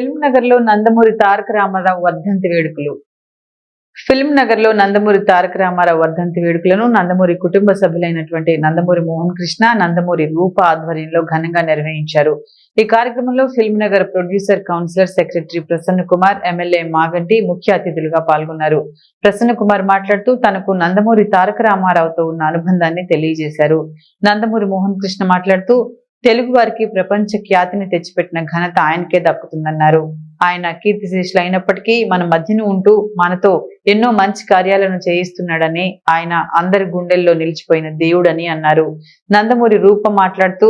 Film నగర్లో నందమూరి తారక రామారావు వర్ధంతి వేడుకలు. ఫిల్మ్ నగర్లో నందమూరి తారక రామారావు వర్ధంతి వేడుకలను నందమూరి కుటుంబ సభ్యులైనటువంటి నందమూరి మోహన్ కృష్ణ నందమూరి రూప ఆధ్వర్యంలో ఘనంగా నిర్వహించారు. ఈ కార్యక్రమంలో film Nagar producer councillor secretary Prasanna Kumar MLA Maganti ముఖ్య అతిథులుగా పాల్గొన్నారు. ప్రసన్న కుమార్ మాట్లాడుతూ తనకు నందమూరి తారక రామారావుతో ఉన్న అనుబంధాన్ని తెలియజేశారు. నందమూరి మోహన్ కృష్ణ మాట్లాడుతూ తెలుగు వారికి ప్రపంచ ఖ్యాతిని తెచ్చిపెట్టిన ఘనత ఆయనకే దక్కుతుందన్నారు. ఆయన కీర్తిశేషులు అయినప్పటికీ మన మధ్యన ఉంటూ మనతో ఎన్నో మంచి కార్యాలను చేయిస్తున్నాడని ఆయన అందరి గుండెల్లో నిలిచిపోయిన దేవుడని అన్నారు. నందమూరి రూప మాట్లాడుతూ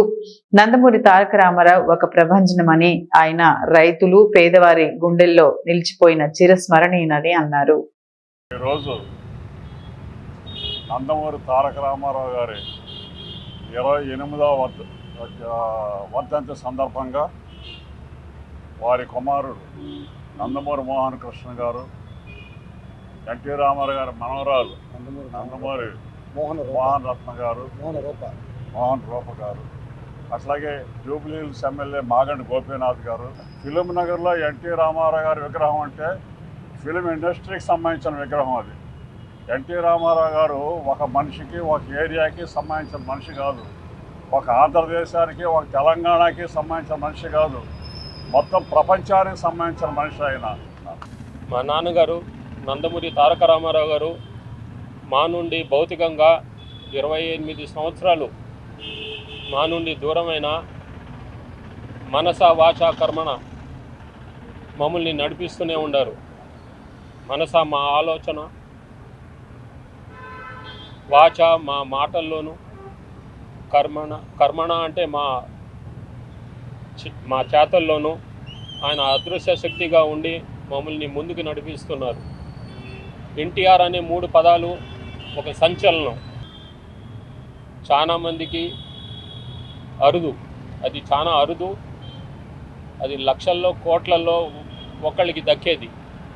నందమూరి తారక రామారావు ఒక ప్రభంజనమని ఆయన రైతులు పేదవారి గుండెల్లో నిలిచిపోయిన చిరస్మరణీయునని అన్నారు. ఈరోజు నందమూరి తారక రామారావు గారి ఇరవై ఎనిమిదవ వర్ధంతి సందర్భంగా వారి కుమారుడు నందమూరి మోహన్ కృష్ణ గారు ఎన్టీ రామారావు గారి మనవరాలు నందమూరి మోహన మోహన్ రత్న గారు మోహన రూప. మోహన్ రూప గారు అట్లాగే Jubilee Hills MLA Maganti Gopinath గారు ఫిలిం నగర్లో ఎన్టీ రామారావు గారి విగ్రహం అంటే ఫిలిం ఇండస్ట్రీకి సంబంధించిన విగ్రహం అది. ఎన్టీ రామారావు గారు ఒక మనిషికి ఒక ఏరియాకి సంబంధించిన మనిషి కాదు. ఒక ఆంధ్రదేశానికి ఒక తెలంగాణకి సంబంధించిన మనిషి కాదు. మొత్తం ప్రపంచానికి సంబంధించిన మనిషి ఆయన. మా నాన్నగారు నందమూరి తారక రామారావు గారు మా నుండి భౌతికంగా ఇరవై ఎనిమిది సంవత్సరాలు మా నుండి దూరమైన మనస వాచ కర్మణ మమ్మల్ని నడిపిస్తూనే ఉండారు. మనస మా ఆలోచన వాచ మా మాటల్లోనూ కర్మణ కర్మణ అంటే మా చి- మా చేతల్లోనూ ఆయన అదృశ్య శక్తిగా ఉండి మమ్మల్ని ముందుకు నడిపిస్తున్నారు. ఎన్టీఆర్ అనే మూడు పదాలు ఒక సంచలనం. చాలామందికి అరుదు. అది చాలా అరుదు. అది లక్షల్లో కోట్లలో ఒకళ్ళకి దక్కేది.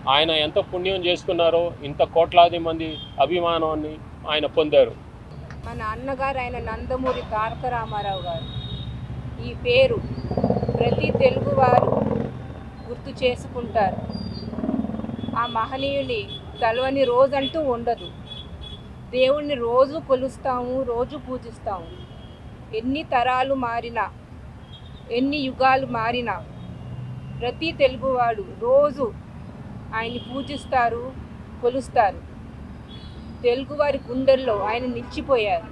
ఆయన ఎంత పుణ్యం చేసుకున్నారో ఇంత కోట్లాది మంది అభిమానాన్ని ఆయన పొందారు. మా నాన్నగారు ఆయన నందమూరి తారక రామారావు గారు. ఈ పేరు ప్రతి తెలుగువారు గుర్తు చేసుకుంటారు. ఆ మహనీయుని తలవని రోజంటూ ఉండదు. దేవుణ్ణి రోజు కొలుస్తాము రోజు పూజిస్తాము. ఎన్ని తరాలు మారినా ఎన్ని యుగాలు మారినా ప్రతి తెలుగువాడు రోజు ఆయన్ని పూజిస్తారు కొలుస్తారు. తెలుగువారి గుండెల్లో ఆయన నిలిచిపోయారు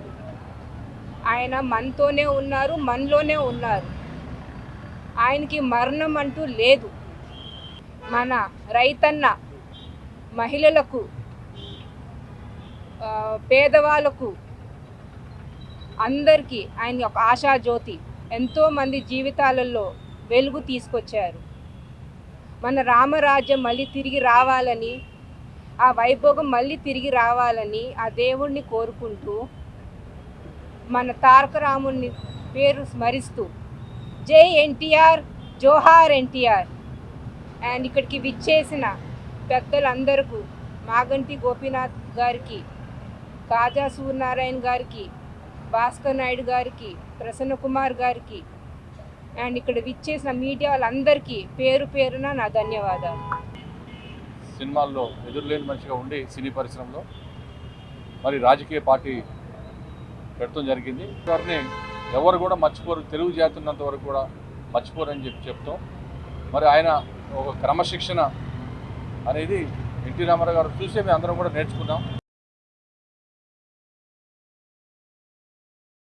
ఆయన మనతోనే ఉన్నారు మనలోనే ఉన్నారు. ఆయనకి మరణం అంటూ లేదు. మన రైతన్న మహిళలకు పేదవాళ్ళకు అందరికీ ఆయన ఒక ఆశాజ్యోతి ఎంతోమంది జీవితాలలో వెలుగు తీసుకొచ్చారు. మన రామరాజ్యం మళ్ళీ తిరిగి రావాలని ఆ వైభోగం మళ్ళీ తిరిగి రావాలని ఆ దేవుణ్ణి కోరుకుంటూ మన తారకరాముని పేరు స్మరిస్తూ జై ఎన్టీఆర్ జోహార్ ఎన్టీఆర్. అండ్ ఇక్కడికి విచ్చేసిన పెద్దలందరకు మాగంటి గోపీనాథ్ గారికి కాజా సూర్యనారాయణ గారికి భాస్కర్ నాయుడు గారికి ప్రసన్న కుమార్ గారికి అండ్ ఇక్కడ విచ్చేసిన మీడియా వాళ్ళందరికీ పేరు పేరున నా ధన్యవాదాలు. సినిమాల్లో ఎదురులేని మనిషిగా ఉండి సినీ పరిశ్రమలో మరి రాజకీయ పార్టీ పెట్టడం జరిగింది. వారిని ఎవరు కూడా మర్చిపోరు. తెలుగు జాతి ఉన్నంత వరకు కూడా మర్చిపోరని చెప్పి చెప్తాం. మరి ఆయన ఒక క్రమశిక్షణ అనేది ఎన్టీ రామారావు గారు చూసే మేము అందరం కూడా నేర్చుకున్నాం.